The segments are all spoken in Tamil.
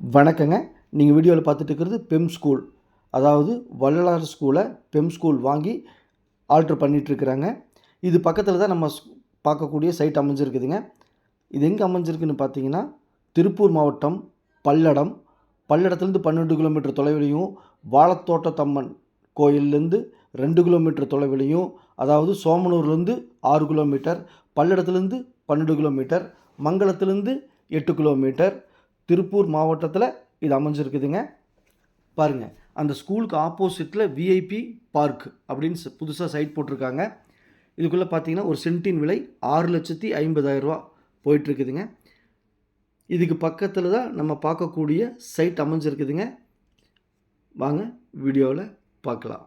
வணக்கங்க. நீங்கள் வீடியோவில் பார்த்துட்டு இருக்கிறது பெம் ஸ்கூல் அதாவது வள்ளலார் ஸ்கூலை பெம் ஸ்கூல் வாங்கி ஆல்ட்ரு பண்ணிகிட்ருக்குறாங்க இது பக்கத்தில் தான் நம்ம ஸ்- பார்க்கக்கூடிய சைட் அமைஞ்சிருக்குதுங்க. இது எங்கே அமைஞ்சிருக்குன்னு பார்த்தீங்கன்னா திருப்பூர் மாவட்டம் பல்லடம். பல்லடத்துலேருந்து பன்னெண்டு கிலோமீட்டர் தொலைவிலையும் வாழத்தோட்டத்தம்மன் கோயில்லேருந்து ரெண்டு கிலோமீட்டர் தொலைவிலையும் அதாவது சோமனூர்லேருந்து ஆறு கிலோமீட்டர் பல்லடத்துலேருந்து பன்னெண்டு கிலோமீட்டர் மங்களத்துலேருந்து எட்டு கிலோமீட்டர் திருப்பூர் மாவட்டத்தில் இது அமைஞ்சிருக்குதுங்க. பாருங்கள் அந்த ஸ்கூலுக்கு ஆப்போசிட்டில் விஐபி பார்க் அப்படின்னு புதுசாக சைட் போட்டிருக்காங்க. இதுக்குள்ளே பார்த்தீங்கன்னா ஒரு சென்ட்டின் விலை ஆறு லட்சத்தி ஐம்பதாயிரரூவா போயிட்டுருக்குதுங்க. இதுக்கு பக்கத்தில் தான் நம்ம பார்க்கக்கூடிய சைட் அமைஞ்சிருக்குதுங்க. வாங்க வீடியோவில் பார்க்கலாம்.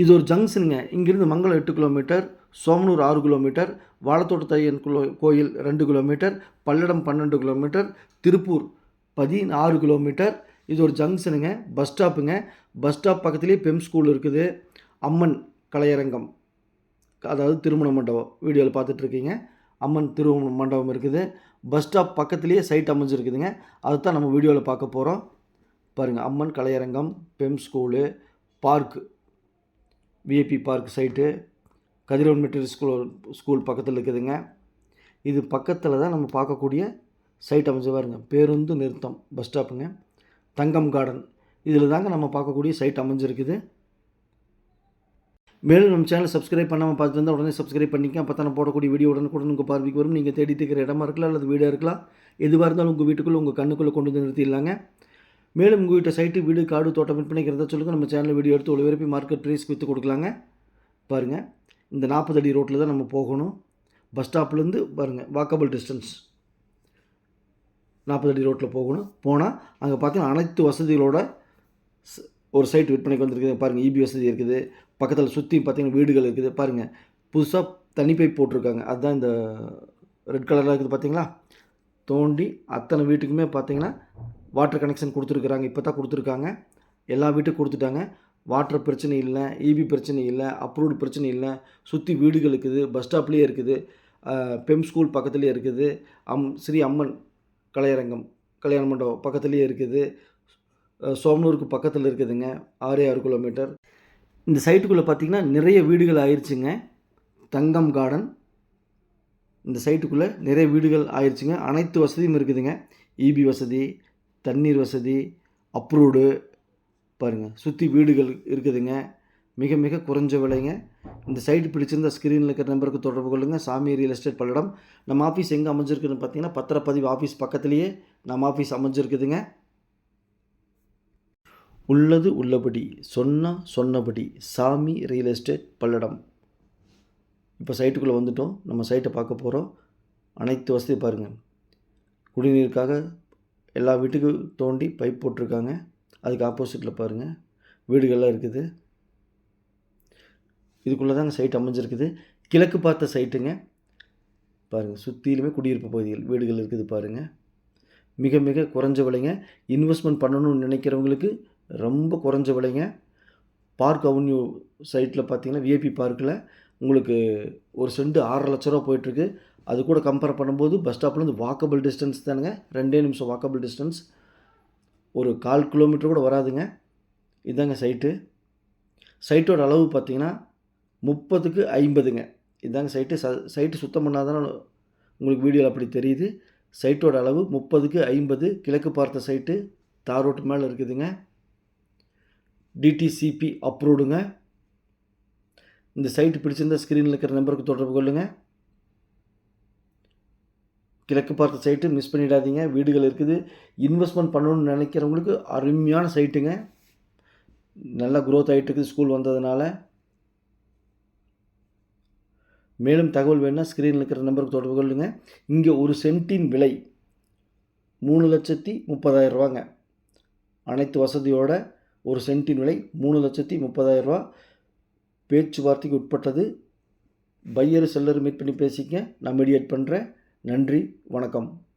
இது ஒரு ஜங்ஷனுங்க. இங்கிருந்து மங்களம் எட்டு கிலோமீட்டர் சோமனூர் ஆறு கிலோமீட்டர் வாழத்தோட்டத்தையன் குலோ கோயில் ரெண்டு கிலோமீட்டர் பல்லடம் பன்னெண்டு கிலோமீட்டர் திருப்பூர் பதினாறு கிலோமீட்டர். இது ஒரு ஜங்ஷனுங்க. பஸ் ஸ்டாப்புங்க. பஸ் ஸ்டாப் பக்கத்துலேயே பெம் ஸ்கூல் இருக்குது. அம்மன் கலையரங்கம். அதாவது திருமண மண்டபம். வீடியோவில் பார்த்துட்ருக்கீங்க. அம்மன் திருமண மண்டபம் இருக்குது. பஸ் ஸ்டாப் பக்கத்துலேயே சைட் அமைஞ்சிருக்குதுங்க. அதுதான் நம்ம வீடியோவில் பார்க்க போகிறோம் பாருங்கள் Amman கலையரங்கம் Pem school park. VIP park side Kathiravan material school school பக்கத்தில் இருக்குதுங்க. இது பக்கத்தில் தான் நம்ம பார்க்கக்கூடிய சைட் அமைஞ்சு பாருங்க. பேருந்து நிறுத்தம் பஸ் ஸ்டாப்புங்க தங்கம் கார்டன் இதில் தாங்க நம்ம பார்க்கக்கூடிய சைட் அமைஞ்சிருக்குது. மேலும் நம்ம சேனல் சப்ஸ்கிரைப் பண்ணாமல் பார்த்துருந்தா உடனே சப்ஸ்கிரைப் பண்ணிக்க அப்போ தான் நான் போடக்கூடிய வீடியோ உடனுக்குடன் உங்கள் பார்வைக்கு வரும். நீங்கள் தேடிட்டு இருக்கிற இடமா இருக்கலாம் அல்லது வீடாக இருக்கலாம். எதுவாக இருந்தாலும் உங்கள் வீட்டுக்குள்ளே உங்கள் கண்ணுக்குள்ளே கொண்டு வந்து நிறுத்திடலாங்க. மேலும் உங்கள் வீட்டை சைட்டு வீடு காடு தோட்டம் விற்பனைக்கிறத சொல்லுங்கள் நம்ம சேனலில் வீடியோ எடுத்து ஒளிபரப்பி மார்க்கெட் ப்ரைஸ் விற்று கொடுக்கலாங்க. பாருங்கள் இந்த நாற்பது அடி ரோட்டில் தான் நம்ம போகணும். பஸ் ஸ்டாப்லேருந்து பாருங்கள் வாக்கபிள் டிஸ்டன்ஸ் நாற்பது அடி ரோட்டில் போகணும். போனால் அங்கே பார்த்தீங்கன்னா அனைத்து வசதிகளோட ஒரு சைட் விற்பனைக்கு வந்திருக்குது. பாருங்கள் இபி வசதி இருக்குது. பக்கத்தில் சுற்றி பார்த்தீங்கன்னா வீடுகள் இருக்குது. பாருங்கள் புதுசாக தனி பைப் போட்டிருக்காங்க. அதுதான் இந்த ரெட் கலராக இருக்குது பார்த்தீங்களா தோண்டி அத்தனை வீட்டுக்குமே பார்த்தீங்கன்னா வாட்டர் கனெக்ஷன் கொடுத்துருக்குறாங்க இப்போ தான் கொடுத்துருக்காங்க. எல்லா வீட்டுக்கும் கொடுத்துட்டாங்க. வாட்டர் பிரச்சனை இல்லை ஈபி பிரச்சனை இல்லை அப்ரூவ்டு பிரச்சனை இல்லை. சுற்றி வீடுகள் இருக்குது பஸ் ஸ்டாப்லேயே இருக்குது. பெம் ஸ்கூல் பக்கத்துலேயே இருக்குது. அம் ஸ்ரீ அம்மன் கலையரங்கம் கல்யாண மண்டபம் பக்கத்துலேயே இருக்குது. சோமனூருக்கு பக்கத்தில் இருக்குதுங்க ஆறு ஆறு கிலோமீட்டர். இந்த சைட்டுக்குள்ளே பார்த்திங்கன்னா நிறைய வீடுகள் ஆயிடுச்சுங்க தங்கம் கார்டன் இந்த சைட்டுக்குள்ளே நிறைய வீடுகள் ஆயிடுச்சுங்க அனைத்து வசதியும் இருக்குதுங்க. இபி வசதி தண்ணீர் வசதி அப்ரூவ்டு பாருங்கள் சுற்றி வீடுகள் இருக்குதுங்க. மிக மிக குறைஞ்ச விலைங்க. இந்த சைடு பிடிச்சிருந்த ஸ்க்ரீனில் இருக்கிற நம்பருக்கு தொடர்பு கொள்ளுங்கள் சாமி ரியல் எஸ்டேட் பல்லடம். நம்ம ஆஃபீஸ் எங்கே அமைஞ்சிருக்குன்னு பார்த்தீங்கன்னா பத்திரப்பதிவு ஆஃபீஸ் பக்கத்துலேயே நம்ம ஆஃபீஸ் அமைஞ்சிருக்குதுங்க. உள்ளது உள்ளபடி சொன்னால் சொன்னபடி சாமி ரியல் எஸ்டேட் பல்லடம். இப்போ சைட்டுக்குள்ளே வந்துட்டோம். நம்ம சைட்டை பார்க்க போகிறோம் அனைத்து வசதியும் பாருங்கள் குடிநீருக்காக எல்லா வீட்டுக்கும் தோண்டி பைப் போட்டிருக்காங்க. அதுக்கு ஆப்போசிட்டில் பாருங்கள் வீடுகள்லாம் இருக்குது. இதுக்குள்ளே தாங்க சைட் அமைஞ்சிருக்குது. கிழக்கு பார்த்த சைட்டுங்க பாருங்கள் சுற்றிலுமே குடியிருப்பு பகுதிகள் வீடுகள் இருக்குது பாருங்கள் மிக மிக குறைஞ்ச விலைங்க. இன்வெஸ்ட்மெண்ட் பண்ணணும்னு நினைக்கிறவங்களுக்கு ரொம்ப குறைஞ்ச விலைங்க. பார்க் அவென்யூ சைட்டில் பார்த்தீங்கன்னா விஐபி பார்க்கில் உங்களுக்கு ஒரு செண்டு ஆறரை லட்ச ரூபா போயிட்டுருக்கு. அது கூட கம்பேர் பண்ணும்போது பஸ் ஸ்டாப்லேருந்து வாக்கபிள் டிஸ்டன்ஸ் தானுங்க. ரெண்டே நிமிஷம் வாக்கபிள் டிஸ்டன்ஸ் ஒரு கால் கிலோமீட்டர் கூட வராதுங்க. இதாங்க சைட்டு சைட்டோட அளவு பார்த்தீங்கன்னா முப்பதுக்கு ஐம்பதுங்க. இதாங்க சைட்டு ச சைட்டு சுத்தம் பண்ணாதானே உங்களுக்கு வீடியோவில் அப்படி தெரியுது. சைட்டோட அளவு முப்பதுக்கு ஐம்பது. கிழக்கு பார்த்த சைட்டு தார் ரோட்டு மேலே இருக்குதுங்க. டிடிசிபி அப்ரூவ்டுங்க இந்த சைட்டு பிடிச்சிருந்தா ஸ்க்ரீனில் இருக்கிற நம்பருக்கு தொடர்பு கொள்ளுங்கள் கிழக்கு பார்த்த சைட்டு மிஸ் பண்ணிடாதீங்க. வீடுகள் இருக்குது. இன்வெஸ்ட்மெண்ட் பண்ணணும்னு நினைக்கிறவங்களுக்கு அருமையான சைட்டுங்க நல்லா க்ரோத் ஆகிட்டு இருக்குது ஸ்கூல் வந்ததுனால. மேலும் தகவல் வேணால் ஸ்க்ரீனில் இருக்கிற நம்பருக்கு தொடர்பு கொள்ளுங்க. இங்கே ஒரு சென்ட்டின் விலை மூணு லட்சத்தி முப்பதாயிரம் ரூபாங்க. அனைத்து வசதியோட ஒரு சென்ட்டின் விலை மூணு லட்சத்தி முப்பதாயிரம் ரூபா. பேச்சுவார்த்தைக்கு உட்பட்டது. பையர் செல்லர் மீட் பண்ணி பேசிக்க நான் மீடியேட் பண்ணுறேன் நன்றி வணக்கம்.